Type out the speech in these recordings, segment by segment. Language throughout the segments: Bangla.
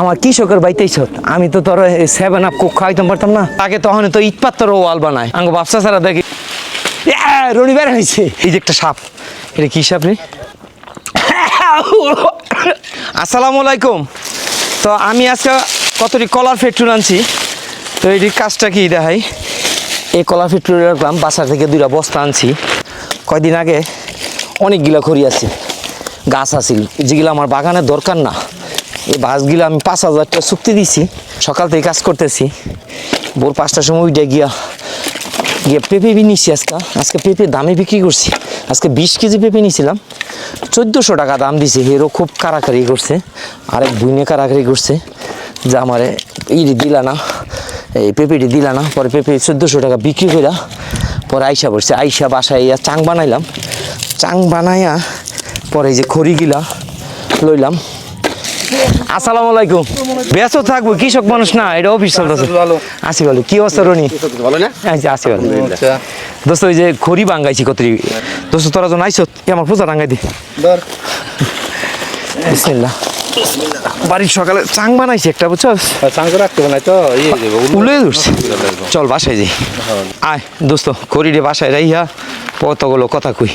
আমার কৃষকের বাইতেই ছত আমি তো তোর সেভেন আপ কোক খাওয়াইতাম পারতাম না। তাকে তখন তো ইট পাত্তর ওয়াল বানায়। আঙ্গ ব্যবসা ছাড়া দেখি। রবিবার হয়েছে। এই যে একটা সাপ। এটা কি সাপ রে? আসসালামু আলাইকুম। তো আমি আজকে কতটি কলার ফ্যাক্টরি আনছি? তো এটির কাজটা কি দেখাই? এই কলার ফ্যাক্টরি রাখলাম বাসার থেকে দুইটা বস্তা আনছি। কয়দিন আগে অনেকগুলো খড়ি আছে। গাছ আছিল যেগুলো আমার বাগানের দরকার না। এই বাসগুলো আমি পাঁচ হাজার টাকা চুক্তি দিছি। সকাল থেকে কাজ করতেছি। ভোর পাঁচটার সময় উঠে গিয়া, গিয়ে পেঁপে নিছি আজকে। আজকে পেঁপে দামে বিক্রি করছি। আজকে বিশ কেজি পেঁপে নিয়েছিলাম চোদ্দোশো টাকা দাম দিছে। হেরো খুব কারাকারি করছে। আরেক বুইনে কারাকারি করছে। যা আমারে ইডি দিলা না, এই পেঁপেটি দিলা না। পরে পেঁপে চোদ্দোশো টাকা বিক্রি কইরা পরে আইসা পড়ছে আইসা বাসায় ইয়া চাং বানাইলাম। চাং বানাইয়া পরে যে খড়িগিলা লইলাম। আসসালামু আলাইকুম। ব্যস্ত থাকব কৃষক মানুষ না এটা অফিস চলতেছে। ভালো। আসি বলো কি অবস্থা রনি? ভালো আচ্ছা আসি আচ্ছা দোস্ত ওই যে খড়ি বাঙ্গাইছি কতরি। দোস্ত তোরা যখন আইসত আমার পূজা রাঙ্গাই দি। বিসমিল্লাহ। বাড়ির সকালে চাং বানাইছি একটা বুঝছ? চাং রাখতে না তো উলে ধরছে। চল বাসায় যাই। আয় দোস্ত খড়ি রে বাসায় রাইয়া কতগুলো কথা কই।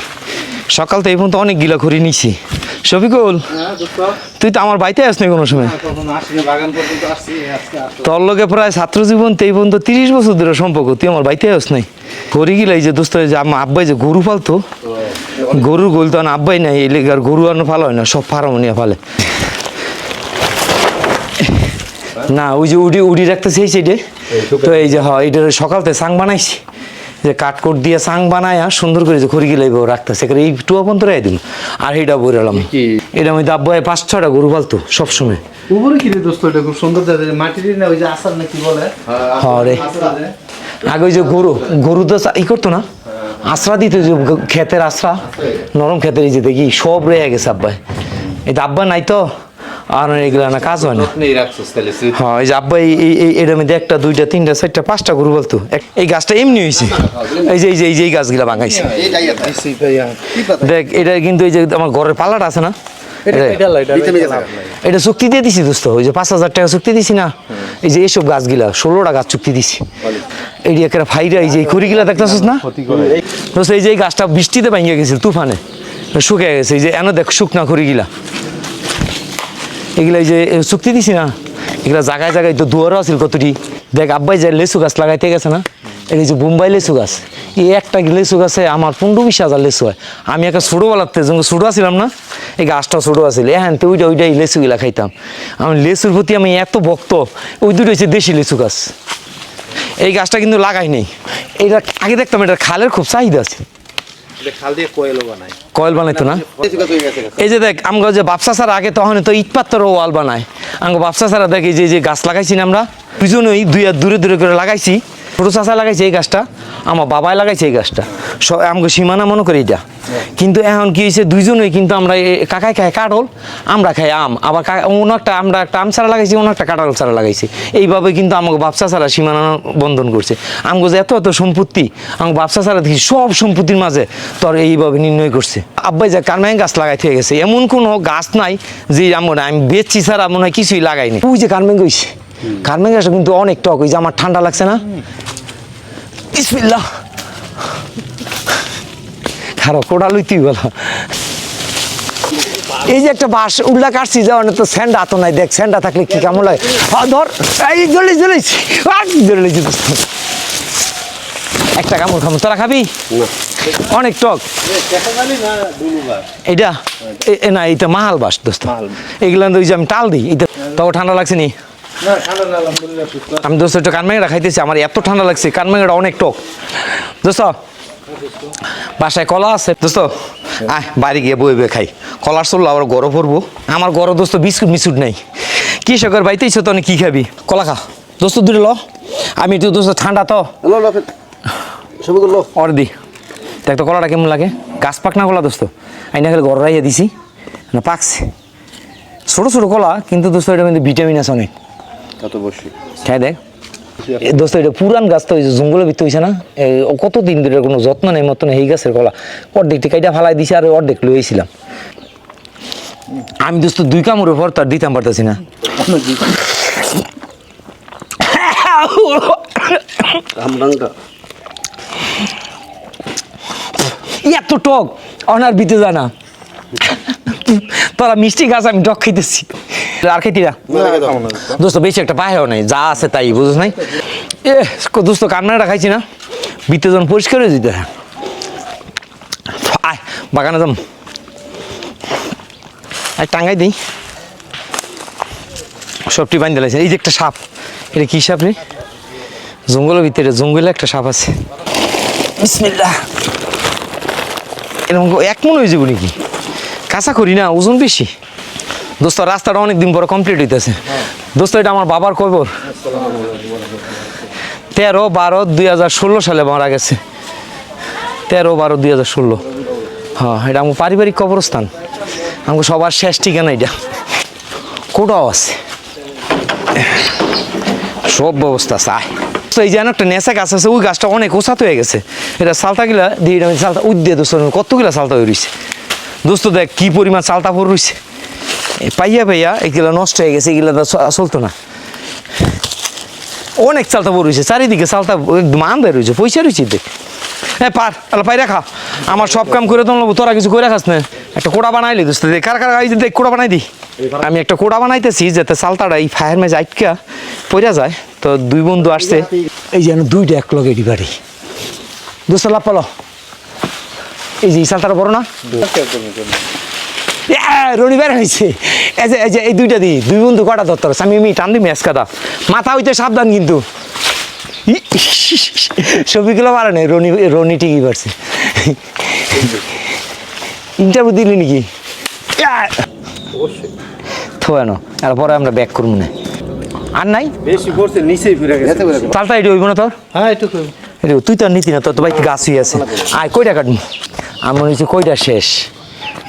সকাল তো এই পর্যন্ত অনেক গিলা খড়ি নিছি। শফিকুল তুই তো আমার বাড়িতে আসনি কোনো সময়? বাগান পর্যন্ত আসছি আজকে আসো তোর লগে প্রায় ছাত্র জীবন তো এই পর্যন্ত তিরিশ বছর ধরে সম্পর্ক তুই আমার বাড়িতে আস নাই গিলা এই যে দোস্ত এই যে আমার আব্বাই যে গরু পালতো গরুর গোল তো আব্বাই নাই এই লেগে আর গরু আর ফালো হয় না সব ফার্ম নিয়ে ফালে। না ওই যে উডি উডি রাখতে এই সাইডে তো এই যে হয় এইটার সকালতে সাং বানাইছি। যে কাঠকোট দিয়ে সাং বানায়া সুন্দর করে যে খড়ি গিলাইব রাখতেছে। এই টুয়া পর্যন্ত রাই দিল। আর এইটা বইরালাম? এটা আমি আব্বাই পাঁচ ছটা গরু পালতো সবসময়। উপরে কি রে দোস্ত এটা খুব সুন্দর মাটির না ওই যে আসার না কি বলে হ্যাঁ আগে ওই যে গরু গরু তো ই করতো না? আশ্রা দিত যে ক্ষেতের আশ্রা নরম ক্ষেতের এই যে দেখি সব রয়ে গেছে আব্বাই। এই আব্বা নাই তো? আর এগুলো না কাজ হয় না। হ্যাঁ এই যে আব্বা এই এটার মধ্যে একটা দুইটা তিনটা চারটা পাঁচটা গরু বলতো। এই গাছটা এমনি হয়েছে এই যে এই যে এই যে এই গাছগুলা ভাঙাইছে। দেখ এটা কিন্তু এই যে আমার ঘরের পাল্লাটা আছে না? এটা- চুক্তি দিয়ে দিছি দোস্ত ওই যে পাঁচ হাজার টাকা চুক্তি দিছি না? এই যে এইসব গাছগুলা ষোলোটা গাছ চুক্তি দিছি। এই যে একটা ফাইরা এই যে এই খড়িগুলা দেখতেছিস না? দোস্ত এই যে এই গাছটা বৃষ্টিতে ভাঙিয়ে গেছিল তুফানে শুকিয়ে গেছে। এই যে এনে দেখ শুকনা খড়িগুলা। এগুলা যে চুক্তি দিছি না। এগুলো জায়গায় জায়গায় তো দুয়ারও আছিল কতটি। দেখ, আব্বাই যে লেচু গাছ লাগাইতে গেছে না, এই যে বোম্বাই লেচু গাছ, এই একটা লেসু গাছে আমার পনেরো বিশ হাজার লেচু হয়। আমি একটা ছোটোবেলাতে যখন ছোটো আছিলাম না, এই গাছটা ছোটো আছিল। হ্যাঁ তো ওইটা, ওইটাই লেচুগুলা খাইতাম। আমি লেচুর প্রতি আমি এত ভক্ত, ওই দুটো হচ্ছে দেশি লেচু গাছ। এই গাছটা কিন্তু লাগাই নেই। এটা আগে দেখতাম এটা খালের খুব চাহিদা আছে। কয়েল বানাইতো না? এই যে দেখ আমরা যে বাপসা ছাড়া আগে তখন তো ইট পাত্তর ওয়াল বানায়। আমরা বাপসা ছাড়া দেখি যে যে গাছ লাগাইছি না আমরা দুজনেই দুই আর দূরে দূরে করে লাগাইছি। ছোটো চাষা লাগাইছে এই গাছটা, আমার বাবাই লাগাইছে এই গাছটা। সব আমাকে সীমানা মনে করি এটা। কিন্তু এখন কি হয়েছে দুইজনেই কিন্তু আমরা কাকাই খাই কাঠল, আমরা খাই আম। আবার অন্য একটা আমরা একটা আম ছাড়া লাগাইছি, অন্য একটা কাঁঠাল ছাড়া লাগাইছি। এইভাবে কিন্তু আমাকে বাপসা ছাড়া সীমানা বন্ধন করছে। আমাকে যে এত এত সম্পত্তি, আমাকে বাপসা ছাড়া দেখি সব সম্পত্তির মাঝে তোর এইভাবে নির্ণয় করছে। আব্বাই যে কারমাই গাছ লাগাই থেকে গেছে। এমন কোনো গাছ নাই যে আমরা আমি বেচছি ছাড়া মনে হয় কিছুই লাগাইনি। ওই যে কারমেং গইছে কারমেং গাছটা কিন্তু অনেক টক, ওই যে আমার ঠান্ডা লাগছে না? বিসমিল্লাহ। খারাপ কোটা লইতেই বলো। এই যে একটা বাস উল্লা কাটছি যাওয়ার তো স্যান্ডা তো নাই দেখ স্যান্ডা থাকলে কি কেমন লাগে? ধর এই জ্বলে জ্বলেছি জ্বলে লেছি একটা কামড় খামড় তোরা খাবি? অনেক টক। এটা না এটা মাহাল বাস দোস্ত। এগুলো আমি টাল দিই এটা তখন ঠান্ডা লাগছে নি? আমি দোস্ত একটু কানমেঙ্গা খাইতেছি আমার এত ঠান্ডা লাগছে কানমেঙ্গাটা অনেক টক। দোস্ত বাসায় কলা আছে। দোস্ত আয় বাড়ি গিয়ে বই বই খাই। কলার চলল আবার গরম পড়ব আমার গরম দোস্ত বিস্কুট মিস্কুট নেই। কৃষকের বাড়িতে ইচ্ছে তো কি খাবি? কলা খা। দোস্ত দূরে ল। আমি একটু দোস্ত ঠান্ডা তো। লো লো সবই অর দি। দেখ তো কলাটা কেমন লাগে। গাছ পাক না কলা দোস্ত। আইনা খেলে গড় রাইয়া দিছি। না পাকছে। ছোটো ছোটো কলা কিন্তু দোস্ত এটা কিন্তু ভিটামিন আছে অনেক। কত বসি খাই দেখ। দোস্ত এটা পুরান গাছ তো জঙ্গলের ভিতরে হয়েছে না? এই ও ধরে কোনো যত্ন নেই মতন এই গাছের কলা। অর্ধেকটি কাইটা ফালাই দিছে আর অর্ধেক লইছিলাম। আমি দোস্ত দুই কামড়ের পর তার দিতাম পারতেছি না। এত টক অনার বিতে জানা। তারা মিষ্টি গাছ আমি টক খাইতেছি। আর খাইতি না দোস্ত বেশি একটা পাহেও নাই যা আছে তাই বুঝছ নাই? এ দোস্ত কান্নাটা খাইছি না। বিতে যখন পরিষ্কার হয়ে যেতে হয়। আয় বাগানে যাম। আর টাঙ্গাই দিই। সবটি বান্ধে লাগছে। এই যে একটা সাপ এটা কি সাপ রে? জঙ্গলের ভিতরে জঙ্গলে একটা সাপ আছে। বিসমিল্লাহ। এরকম এক মনে হয়ে যাব নাকি? কাঁচা করি না ওজন বেশি। দোস্ত, রাস্তাটা অনেক দিন পরে কমপ্লিট হইতেছে। দোস্ত, এটা আমার বাবার কবর। তেরো বারো দুই হাজার ষোলো সালে মারা গেছে। তেরো বারো দুই হাজার ষোলো। হ্যাঁ এটা আমার পারিবারিক কবরস্থান। আমাকে সবার শেষ ঠিকানা এটা। কোটাও আছে? সব ব্যবস্থা চাই তো এই যেন একটা নেশা গাছ আছে, ওই গাছটা অনেক ওসাত হয়ে গেছে। এটা সালতা গিলা দিয়ে সালতা উদ্দে দোস্ত, কতগুলা সালতা হয়ে রয়েছে দোস্ত, দেখ, কি পরিমাণ চালতা পর রয়েছে পাইয়া পাইয়া এগুলা নষ্ট হয়ে গেছে, এগুলা তো চলতো না। অনেক চালতা পর রয়েছে চারিদিকে চালতা একদম আন্দায় রয়েছে পয়সা রয়েছে দেখ। হ্যাঁ পার তাহলে পাই রাখা আমার সব কাম করে তো তোরা কিছু করে রাখাস না। একটা কোড়া বানাইলি দোস্ত দেখ কার কার দেখ, কোড়া বানাই দি। আমি একটা কোড়া বানাইতেছি, যাতে চালতাটা এই ফায়ার মেজ আটকা পড়া যায়। তো দুই বন্ধু আসছে। এই যেন দুইটা এক লগে এটি বাড়ি। দোস্ত লাভ পালো। এই যে এই চালতাটা বড় না? রবিবার হয়েছে। এই যে এই যে এই দুইটা দি দুই বন্ধু কটা দত্তর আমি আমি টান দিই ম্যাচ কাদা মাথা হইতে সাবধান কিন্তু। ছবিগুলো পারে নাই রনি রনি ঠিকই পারছে ইন্টারভিউ দিলি নাকি? থোয়ানো আর পরে আমরা ব্যাক করব না। আর নাই? বেশি পড়ছে নিচেই ফিরে গেছে। চালটা এটি হইব না তোর? হ্যাঁ একটু তুই তো আর নিতি না তোর তো বাইক গাছ হয়ে আছে। আয় কইটা কাটবো? আমার মনে হচ্ছে কইটা শেষ?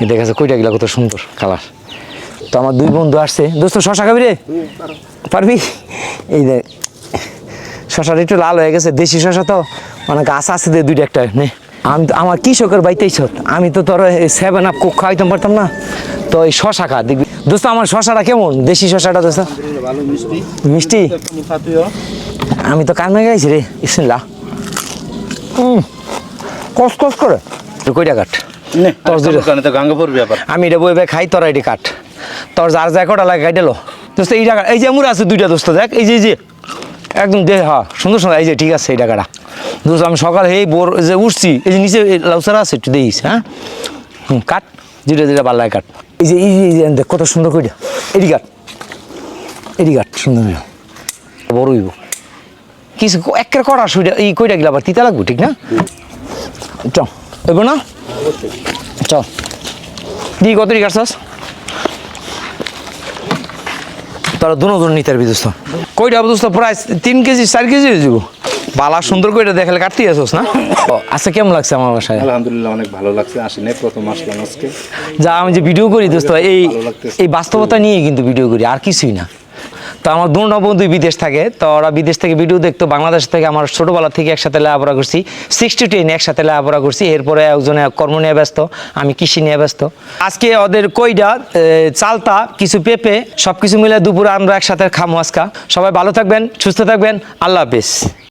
এই দেখা যাচ্ছে কইটা গিলা কত সুন্দর কালার তো আমার দুই বন্ধু আসছে। দোস্ত, শশা খাবি রে? পারবি? এই দেখ শশাটা একটু লাল হয়ে গেছে, দেশি শশা তো। মানে গাছ আছে দুইটা একটা, নে। আমি আমার কৃষকের বাইতেই ছত আমি তো তোর সেভেন আপ কোক খাওয়াইতে পারতাম না। তো এই শশা খা, দেখবি। দোস্ত, আমার শশাটা কেমন? দেশি শশাটা, দোস্ত? মিষ্টি? আমি তো কামে গাইছি রে। হুম কস কস করে। কইটা কাট? তো আমি এটা বইবে খাই তোরা এটি কাট। তোর যার যা কটা লাগে খাই দিলো দোস্ত এই টাকা এই যে মুড়া আছে দুইটা দোস্ত দেখ এই যে এই যে। একদম দে হ্যাঁ সুন্দর সুন্দর। এই যে ঠিক আছে এই টাকাটা। দোস্ত আমি সকালে এই বোর যে উঠছি এই যে নিচে লাউসারা আছে একটু দেখিস হ্যাঁ? হুম কাট যেটা যেটা ভালো লাগে কাট। এই যে এই যে দেখ কত সুন্দর কইটা। এডি কাট। এডি কাট সুন্দর। বড় হইব। কিছু একের করা সুইটা এই কইটা গেলে আবার তিতা লাগবে ঠিক না? চল এব না? চল। দি কত কাটছস তোরা দুনো দুনো নিতে পারবি দোস্ত কইটা দোস্ত প্রায় তিন কেজি চার কেজি হয়ে যাব। বালা সুন্দর কইটা দেখালে কাটতে আসোস না? আচ্ছা কেমন লাগছে আমার বাসায়? আলহামদুলিল্লাহ অনেক ভালো লাগছে। আসি নাই প্রথম আসলাম আজকে। যা আমি যে ভিডিও করি দোস্ত এই এই বাস্তবতা নিয়ে কিন্তু ভিডিও করি আর কিছুই না। তো আমার দুটো বন্ধু বিদেশ থাকে, তো ওরা বিদেশ থেকে ভিডিও দেখতো, বাংলাদেশ থেকে আমার ছোটোবেলা থেকে একসাথে লেখাপড়া করছি সিক্সটি টেন একসাথে লেখাপড়া করছি, এরপরে একজনে কর্ম নিয়ে ব্যস্ত, আমি কৃষি নিয়ে ব্যস্ত। আজকে ওদের কইডা চালতা, কিছু পেঁপে সব কিছু মিলে দুপুরে আমরা একসাথে খামো আজকা। সবাই ভালো থাকবেন, সুস্থ থাকবেন, আল্লাহ হাফিজ।